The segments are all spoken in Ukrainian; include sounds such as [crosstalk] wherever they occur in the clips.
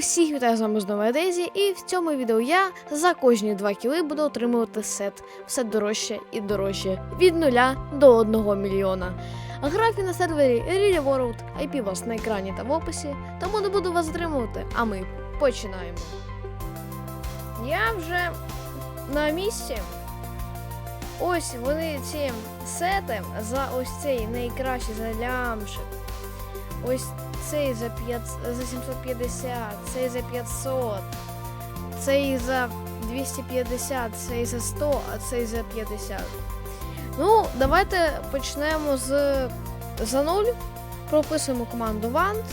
Усіх вітаю з вами знову Дезі, і в цьому відео я за кожні 2 кіли буду отримувати сет. Все дорожче і дорожче від 0 до 1 мільйона. Графі на сервері Really World, IP у вас на екрані та в описі, тому не буду вас затримувати, а ми починаємо. Я вже на місці. Ось вони ці сети за ось цей найкращий залямшик. Ось цей за 5, за 750, цей за 500, цей за 250, цей за 100, а цей за 50. Ну, давайте почнемо з за 0. Прописуємо команду WANT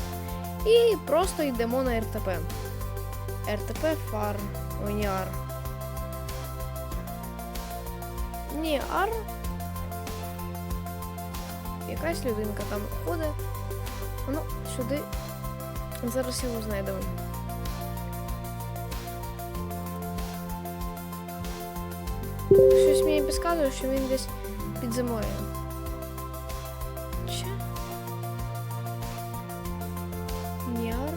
і просто йдемо на РТП. РТП фар. Ой, не AR. Ні, AR. Якась людинка там ходить. Ну, сюди. Зараз його знайдемо. Щось мені підказує, що він десь під зимою. Чи? Ніар.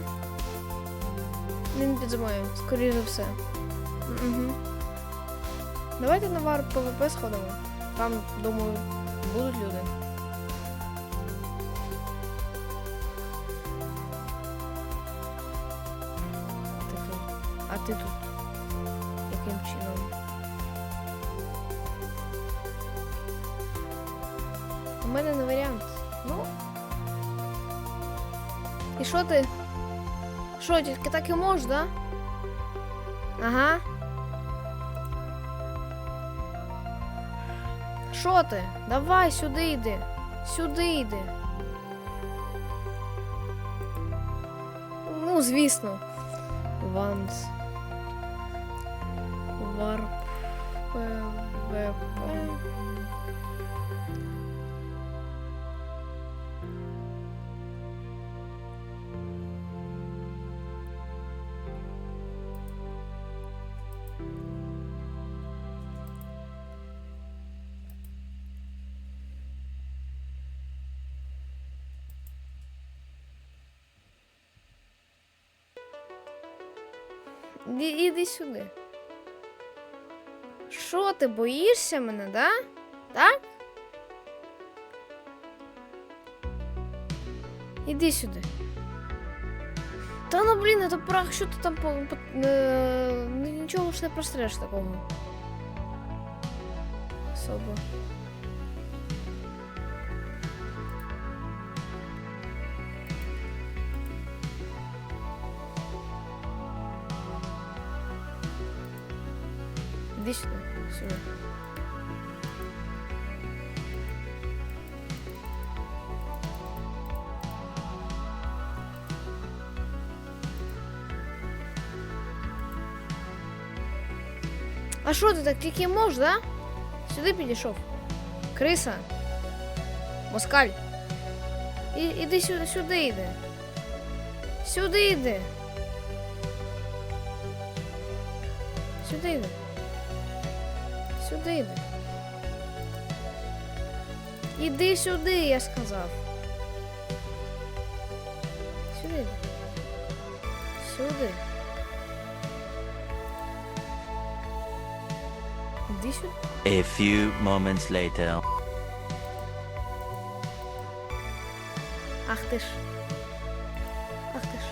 Він під зимою, скоріше за все. Угу. Давайте на вар ПВП сходимо. Там, думаю, будуть люди. І що ти? Що, тільки так і можеш, да? Ага. Що ти? Давай сюди йди. Сюди йди. Ну, звісно. Ванс. Варп. ПВП. Сюди. Що ти боїшся мене, да? Так? Іди сюди. Та ну блін, это прах, що ти там по, по, е, нічого ж не простреш такого. Особо. Іди сюди. Сюди. А що ти так тільки можеш, да? Сюди підійшов. Криса. Москаль. І, іди сюди, сюди йди. Сюди йди. Сюди йди. Сюди йди. Іди сюди, я сказав. Сюди. Сюди. Іди сюди. A few moments later. Ах ти ж. Ах ти ж.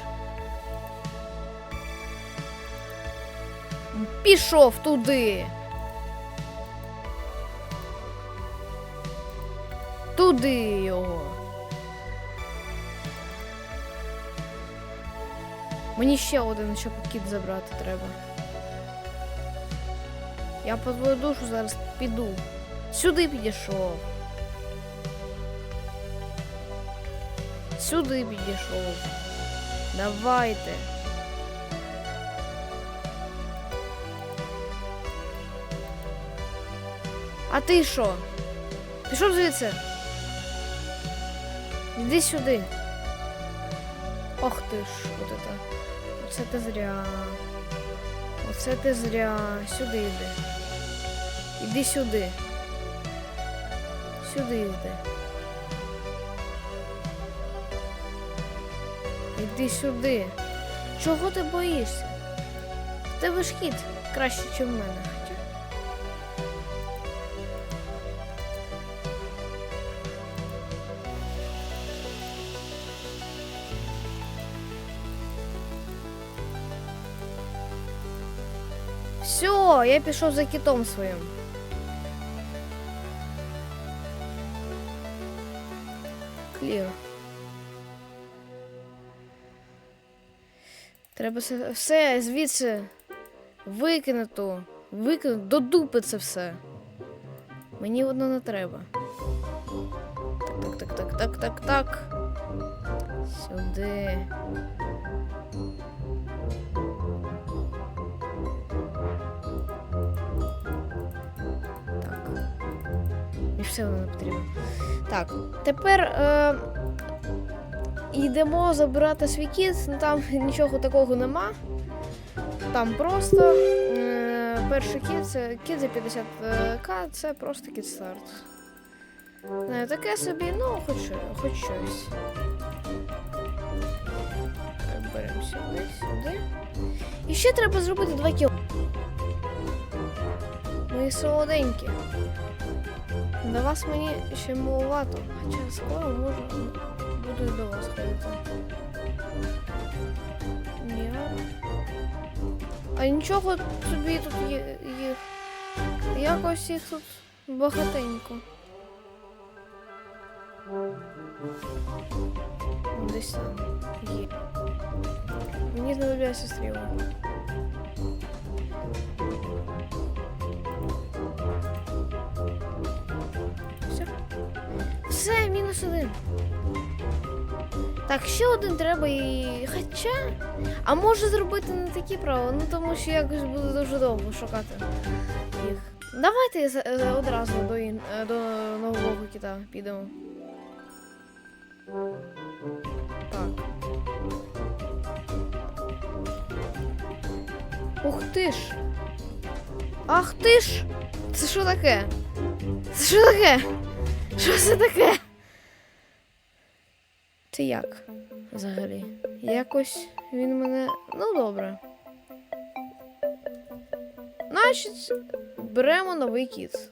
Пішов туди. Туди його. Мені ще один ще пакет забрати треба. Я по твою душу зараз піду. Сюди підійшов. Сюди підійшов. Давайте. А ти що? Пішов звідси? Іди сюди. Ох ти ж, от это. Оце ти зря. Оце ти зря. Сюди йди. Іди сюди. Сюди йди. Іди сюди. Чого ти боїшся? В тебе ж хід краще, ніж в мене. Все, я пішов за китом своїм. Клір. Треба все, все звідси викинути. Викинути до дупи це все. Мені воно не треба. Так, так, так, так, так, так, так. Сюди. Воно не потрібно. Так, тепер е, йдемо забирати свій кіт. Ну, Там нічого такого нема. Там просто е, перший кіт, це кіт за 50к, це просто кіт старт. Не таке собі, ну, хоч, хоч щось. Беремо сюди, сюди. І ще треба зробити 2 кіл. Мої солоденькі. До вас мені ще маловато, хоча скоро можу буду до вас ходити. Ні. А нічого собі тут є, їх. Якось їх тут багатенько. Десь там є. Мені знадобляться стріли. Все, один. Так, ще один треба і. Хоча. А може зробити не такі правила, ну тому що якось буде дуже довго шукати їх. Давайте одразу до, ін- е, до нового кита підемо. Так. Ух ти ж! Ах ти ж! Це що таке? Це що таке? Що це таке? Це як взагалі? Якось він мене. Ну добре. Значить, беремо новий кіт.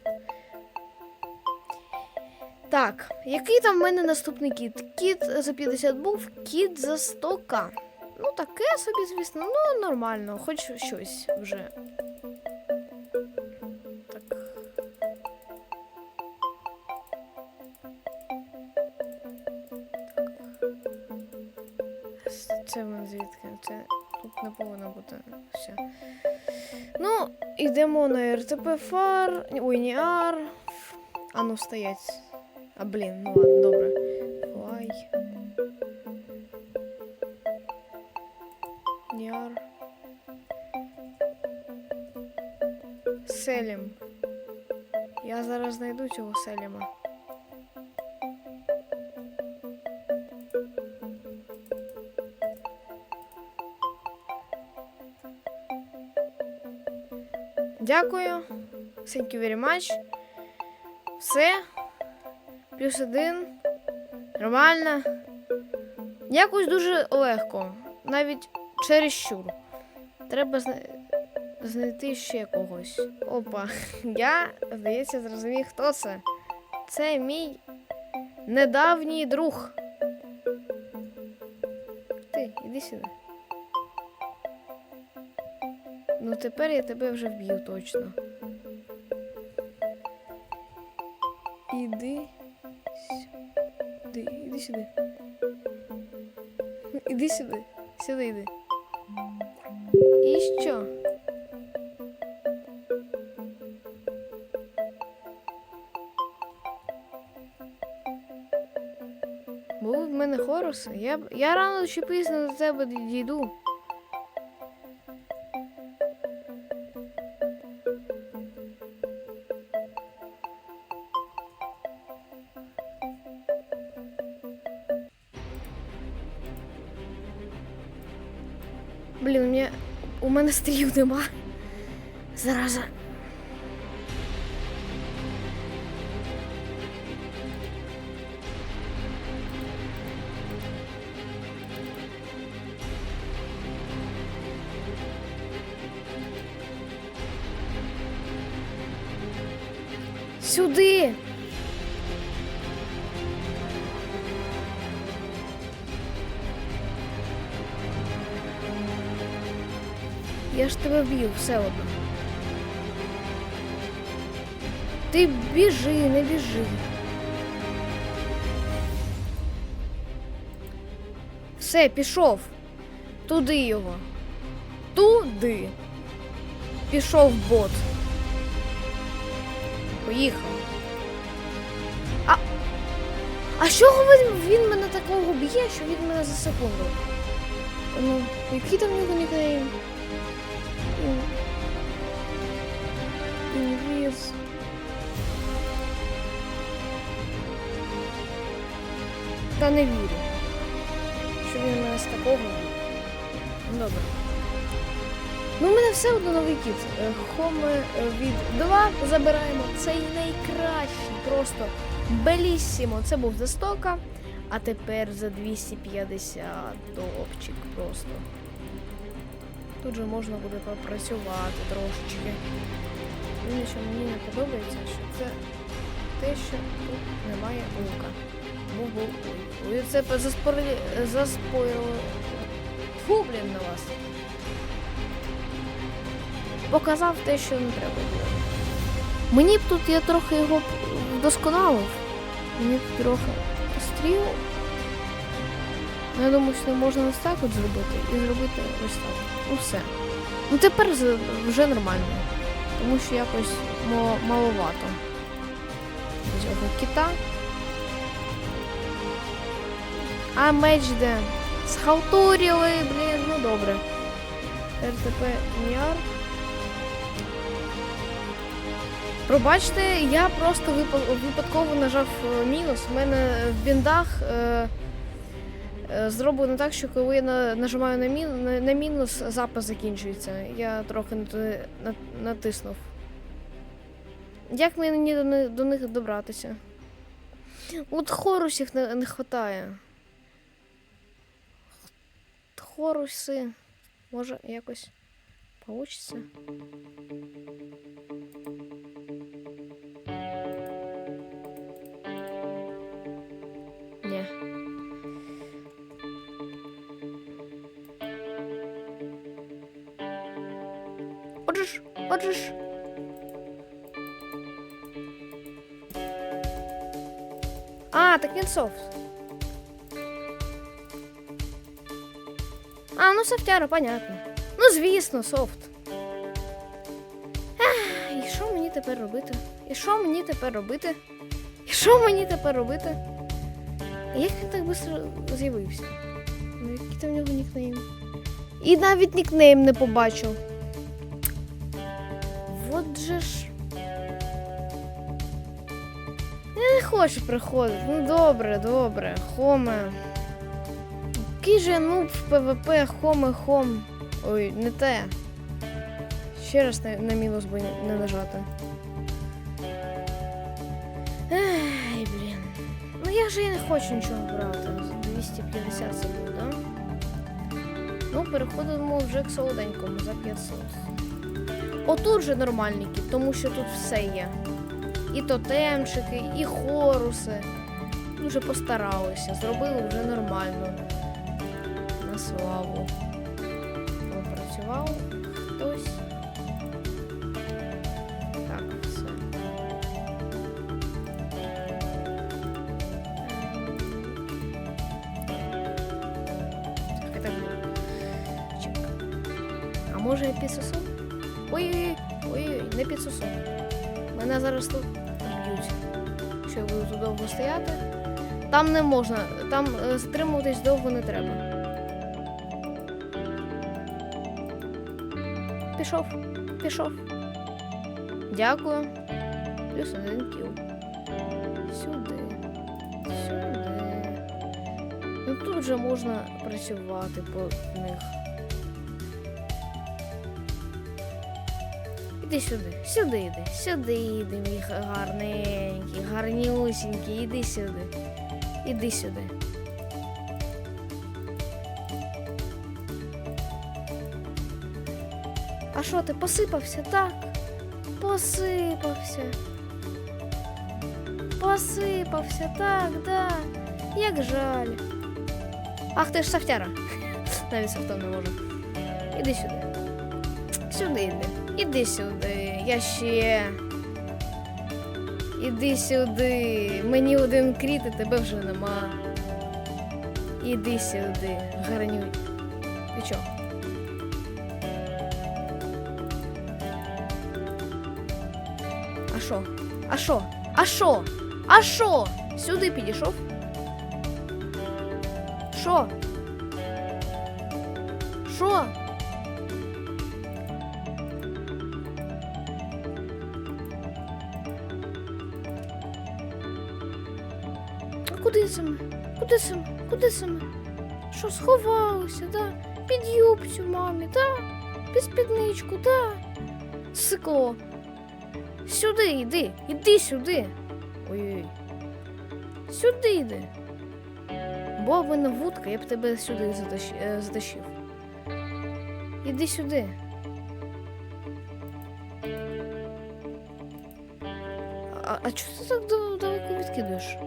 Так, який там в мене наступний кіт? Кіт за 50 був, кіт за 100к. Ну, таке собі, звісно, ну нормально, хоч щось вже. Це вон звідки? Це тут не повинно бути все. Ну, йдемо на РТП фар. Ой, не ар. А ну стоять. А блін, ну ладно, добре. Дякую. Thank you very much. Все. Плюс один. Нормально. Якось дуже легко. Навіть через щур. Треба зна... знайти ще когось. Опа. [laughs] Я, здається, зрозумів, хто це. Це мій недавній друг. Ти, іди сюди. Тепер я тебе вже вб'ю точно. Іди сюди. Іди сюди. Іди сюди. Сюди йди. І що? Був в мене хорус, я, я рано чи пізно до тебе дійду. Блін, у мене, у мене стрілів нема. Зараза. Вб'ю все одно. Ти біжи, не біжи. Все, пішов. Туди його. Туди. Пішов бот. Поїхав. А. А чого він, він мене такого б'є, що він мене за секунду? Ну, який там в нього нікнейм? Інвіз. Та не вірю. Що він мене з такого. Добре. Ну, у мене все одно новий кіт. Е, Хоме е, від 2 забираємо. Цей найкращий, просто белісімо. Це був за 100, а тепер за 250 топчик просто. Тут же можна буде попрацювати трошечки. Єдине, що мені не подобається, що це те, що тут немає лука. Це заспорили, заспоїли. Фу, блін, на вас. Показав те, що не треба. Мені б тут я трохи його вдосконалив. Мені б трохи постріл. Ну, Я думаю, що можна ось так от зробити і зробити ось так. Ну все. Ну тепер вже нормально. Тому що якось маловато. Цього кита. А меч де? Схалтурили, блін, ну добре. РТП Ніар. Пробачте, я просто випадково нажав е, мінус. У мене в біндах е, зроблено так, що коли я нажимаю на, мін, на, мінус, запис закінчується. Я трохи натиснув. Як мені до, них добратися? От хорусів не, не хватає. Хоруси. Може, якось получиться? Ж. А, так він софт. А, ну софтяра, понятно. Ну, звісно, софт. Ех, І що мені тепер робити? І що мені тепер робити? І що мені тепер робити? Як він так швидко з'явився? Ну, який там в нього нікнейм? І навіть нікнейм не побачив. Же. Я не хочу приходити. Ну добре, добре. Хоме. Який же нуб в ПВП, хоме, хом. Ой, не те. Ще раз на, на мінус би не нажати. Ей, блін. Ну я же і не хочу нічого брати. 250 це буде, да? Ну, переходимо вже к солоденькому за 500. Отут же нормальний кіт, тому що тут все є. І тотемчики, і хоруси. Дуже постаралися, зробили вже нормально. На славу. Попрацював хтось. Так, все. Так, это А може я підсосу? Ой-ой-ой, ой-ой, не підсосу. Мене зараз тут б'ють. Що я буду тут довго стояти. Там не можна, там е, затримуватись довго не треба. Пішов, пішов. Дякую. Плюс один кіл. Сюди. Сюди. Ну тут вже можна працювати по них. Іди сюди, сюди йди, сюди йди, мій гарненький, гарнюсінький, іди сюди. Іди сюди. А що ти посипався? Так. Посипався. розсипався, так, да. Як жаль. Ах ти ж софтяра. [laughs] Навіть софтом не можу. Іди сюди. Сюди йди. Іди сюди. Я ще. Іди сюди. Мені один кріт, і тебе вже нема. Іди сюди, гарнюй. Ти чо? А що? А що? А що? А що? Сюди підійшов? Що? Куди саме? Куди саме? Куди саме? Що сховалося, да? Під юбцю мамі, да? Під спідничку, да? Сикло. Сюди йди, іди сюди. Ой-ой. Сюди йди. Була вудка, я б тебе сюди е, затащив. Іди сюди. А, а чого ти так далеко відкидуєш?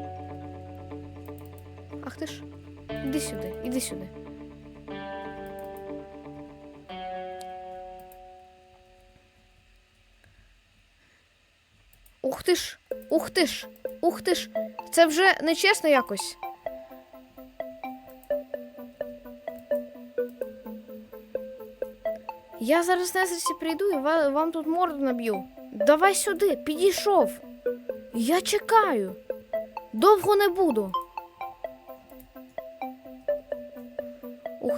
Іди сюди. Ух ти ж, ух ти ж, ух ти ж. Це вже нечесно якось. Я зараз на сесії прийду і вам тут морду наб'ю. Давай сюди, підійшов. Я чекаю. Довго не буду.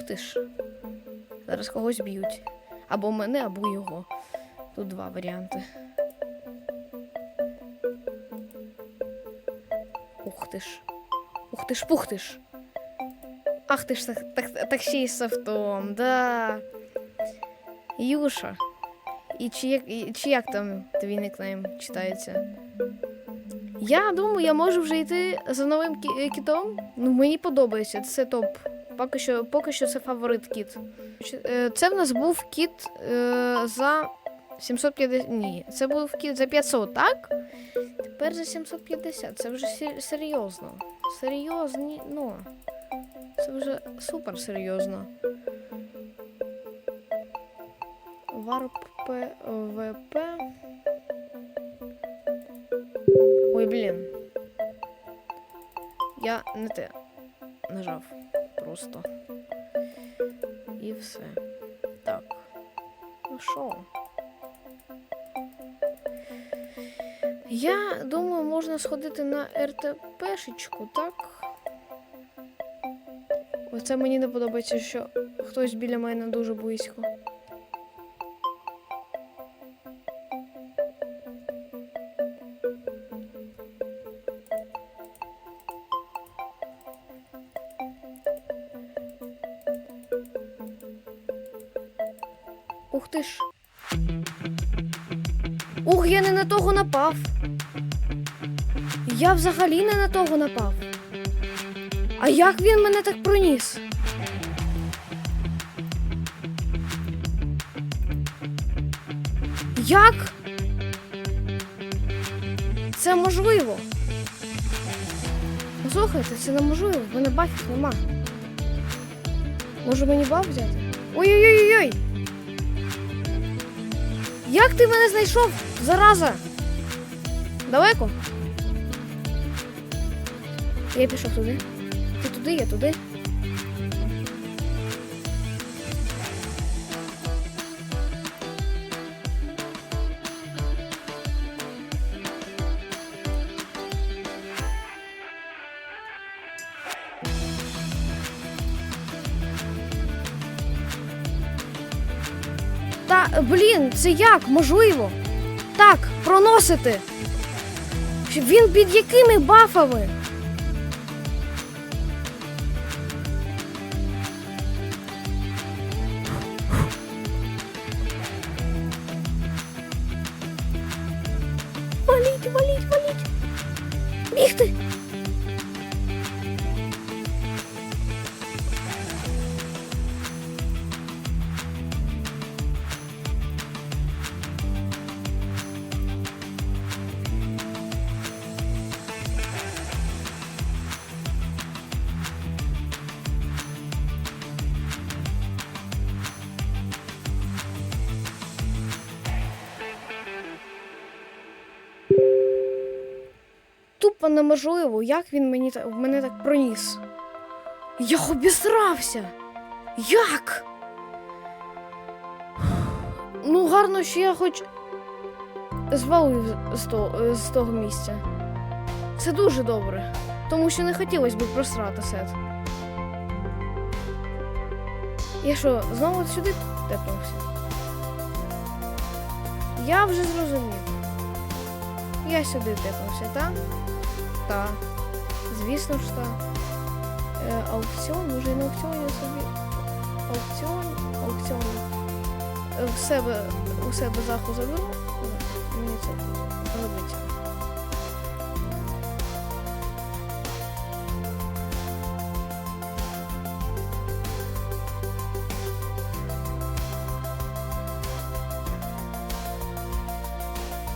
Ух ти ж. Зараз когось б'ють. Або мене, або його. Тут два варіанти. Ух ти ж. Ух ти ж, пух ти ж. Ах ти ж, так, так, так ще й з софтом, да. Юша. І чи як, і, чи як там твій никнейм читається? Я думаю, я можу вже йти за новим кі- кітом. Ну, мені подобається, це топ. Поки що, поки що це фаворит кіт. Е, Це в нас був кіт е, за 750. Ні, це був кіт за 500, так? Тепер за 750. Це вже серйозно. Серйозні, ну. Це вже супер серйозно. Варп ПВП. Ой, блін. Я не те нажав просто. І все. Так. Ну що? Я думаю, можна сходити на РТПшечку, так? Оце мені не подобається, що хтось біля мене дуже близько. Ти ж. Ух, я не на того напав. Я взагалі не на того напав. А як він мене так проніс? Як? Це можливо. Слухайте, це неможливо, в мене бафів нема. Може мені баф взяти? Ой-ой-ой-ой! Як ти мене знайшов? Зараза! Далеко? Я пішов туди. Ти туди, я туди. Та блін, це як? Можливо. Так, проносити. Він під якими бафами? Тупо неможливо, як він мені в мене так проніс. Я обісрався. Як? Ну, гарно, що я хоч звалив з того, з того місця. Це дуже добре, тому що не хотілося б просрати сет. Я що, знову сюди тепнувся? Я вже зрозумів. Я сюди тепнувся, так? Так. Звісно ж так. Е, аукціон, і на аукціоні собі. Аукціон, аукціон. Е, В себе, у себе заху заберу. Мені це робиться.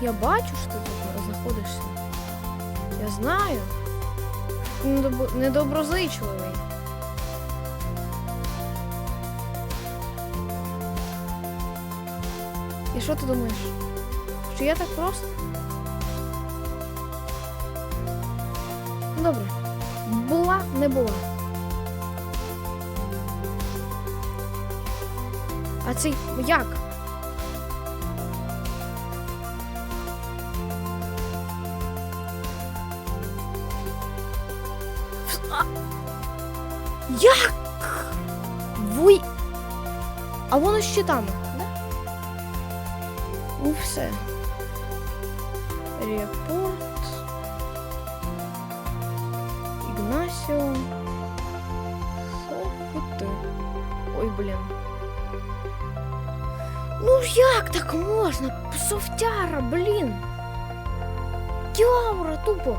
Я бачу, що ти тут знаходишся. Я знаю. Недоб- недоброзичливий. І що ти думаєш? Що я так просто? Добре. Була, не була. А цей як? Щитами, да? Ну все. Репорт. Ігнасіо. Софути. Ой, блін. Ну як так можна? Софтяра, блін. Діаура, тупо.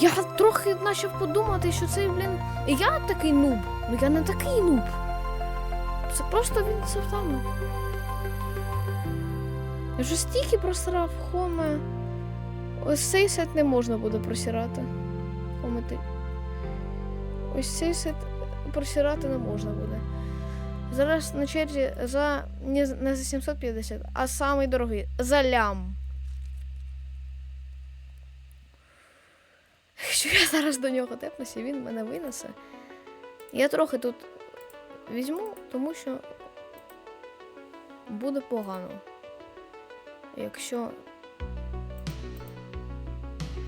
Я трохи почав подумати, що це, блін, я такий нуб. Ну я не такий нуб. Це просто він софтами. Я вже стільки просрав хоме. Ось цей сет не можна буде просирати. Хоме. Ось цей сет просирати не можна буде. Зараз на черзі за не, за 750, а самий дорогий за лям. Якщо я зараз до нього тепнуся, він мене винесе. Я трохи тут візьму, тому що буде погано. Якщо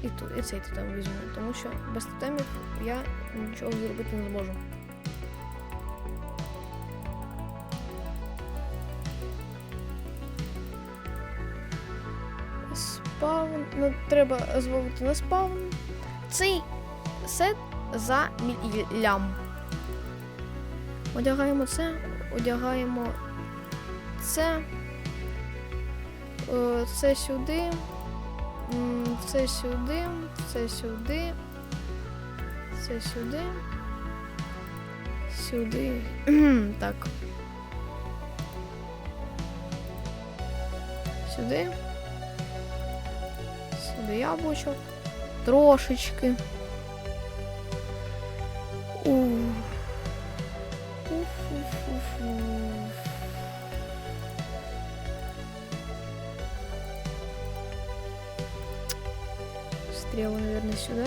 і тут, і цей тотем візьму, тому що без тотемів я нічого зробити не зможу. Спаун. Ну, треба звалити на спаун. Цей сет за лям. Одягаємо це, одягаємо це. Е, Це сюди. Це сюди. Це сюди. Це сюди. Сюди. так. Сюди. Сюди яблучок. Трошечки. Уф. Уф-уф-уф-уф. Стрелы, наверное, сюда.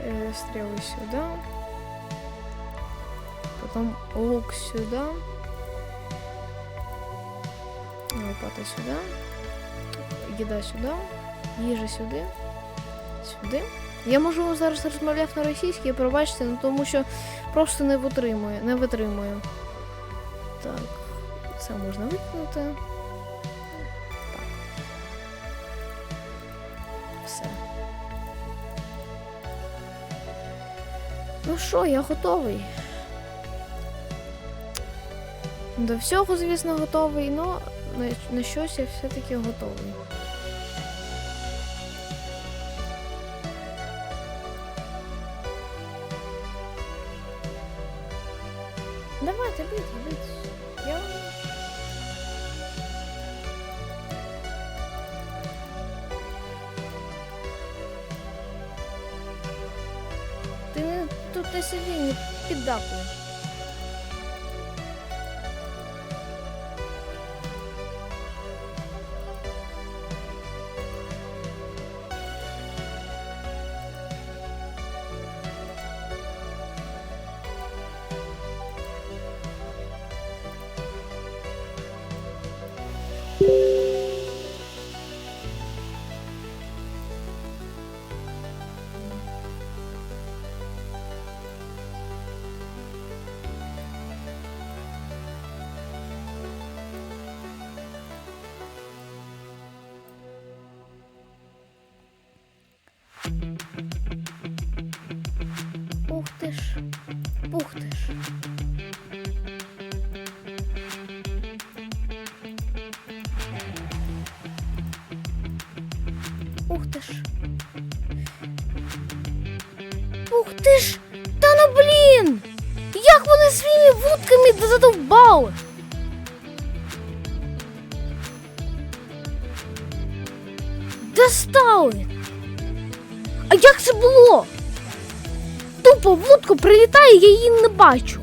Э, стрелы сюда. Потом лук сюда. Лопата сюда. Еда сюда. Їжа сюди. Сюди. Я можу зараз розмовляти на російській, пробачте, ну тому що просто не витримую, не витримую. Так, це можна викинути. Так. Все. Ну що, я готовий. До всього, звісно, готовий, але на, щось я все-таки готовий. Ти ж! Та ну блін! Як вони своїми вудками задовбали? Достали! А як це було? Тупо вудка прилітає, я її не бачу.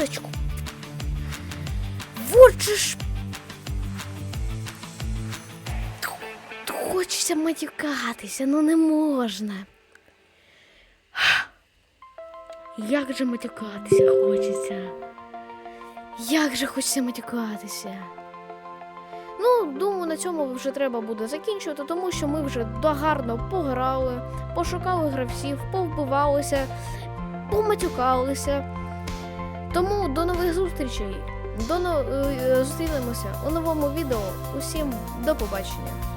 Удочку. Вот же ж Хочеться матюкатися, ну не можна. Як же матюкатися хочеться. Як же хочеться матюкатися. Ну, думаю, на цьому вже треба буде закінчувати, тому що ми вже гарно пограли, пошукали гравців, повбивалися, поматюкалися. Тому до нових зустрічей. До е, е, зустрінемося у новому відео. Усім до побачення.